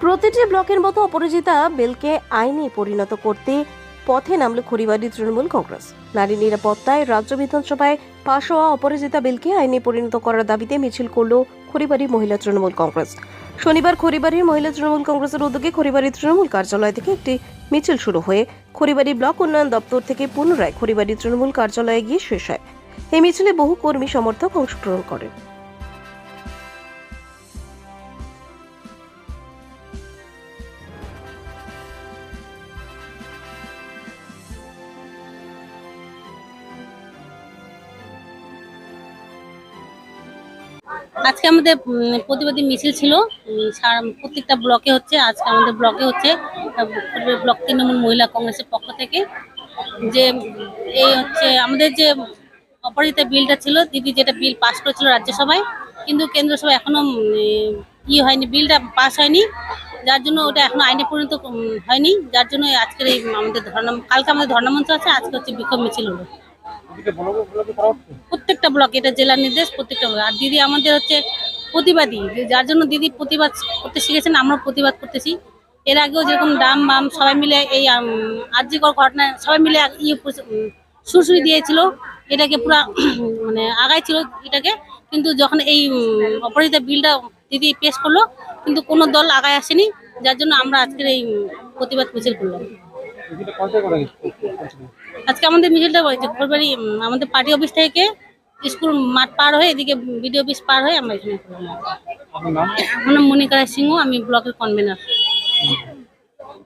প্রতিটি ব্লকের মতো অপরাজিতা বিলকে আইনে পরিণত করতে পথে নামল খড়িবাড়ি তৃণমূল কংগ্রেস। নারী নিরাপত্তায় রাজ্য বিধানসভায় পাশ হওয়া অপরাজিতা বিলকে আইনে পরিণত করার দাবিতে মিছিল করল খড়িবাড়ি মহিলা তৃণমূল কংগ্রেস। শনিবার খড়িবাড়ির মহিলা তৃণমূল কংগ্রেসের উদ্যোগে খড়িবাড়ি তৃণমূল কার্যালয় থেকে একটি মিছিল শুরু হয়ে খড়িবাড়ি ব্লক উন্নয়ন দপ্তর থেকে পুনরায় খড়িবাড়ি তৃণমূল কার্যালয়ে গিয়ে শেষ হয়। এই মিছিলে বহু কর্মী সমর্থক অংশগ্রহণ করেন। আজকে আমাদের প্রতিবাদী মিছিল ছিল। প্রত্যেকটা ব্লকে হচ্ছে আজকে আমাদের ব্লকে হচ্ছে ব্লক তৃণমূল মহিলা কংগ্রেসের পক্ষ থেকে। যে এই হচ্ছে আমাদের যে অপরাজিতা বিলটা ছিল দিদি যেটা বিল পাস করেছিল রাজ্যসভায় কিন্তু কেন্দ্র সভায় এখনও উম, ই হয়নি বিলটা পাস হয়নি। যার জন্য ওটা এখনও আইনে পরিণত হয়নি। যার জন্য আজকের এই আমাদের ধর্ণা কালকে আমাদের ধর্ণামঞ্চ আছে আজকে হচ্ছে বিক্ষোভ মিছিল হলো। প্রত্যেকটা ব্লক এটা জেলার নির্দেশ, প্রত্যেকটা ব্লক আর দিদি আমাদের হচ্ছে প্রতিবাদী যার জন্য দিদি প্রতিবাদ করতে শিখেছেন আমরা প্রতিবাদ করতেছি। এর আগেও যেরকম ডাম বাম, সবাই মিলে এই আর্যিকর ঘটনায় সবাই মিলে ইয়ে সুরসুরি দিয়েছিল। এটাকে পুরা মানে আগাইছিল এটাকে। কিন্তু যখন এই অপরাজিতা বিলটা দিদি পেশ করল, কিন্তু কোনো দল আগায় আসেনি। যার জন্য আমরা আজকের এই প্রতিবাদ মিছিল করলাম। আজকে আমাদের মিছিলটা হয়েছে ফুলবাড়ি আমাদের পার্টি অফিস থেকে স্কুল মাঠ পার হয়ে এদিকে বিডিও অফিস পার হয়ে আমরা এখানে আমার নাম মনিকা রায় সিংহ আমি ব্লকের কনভেনার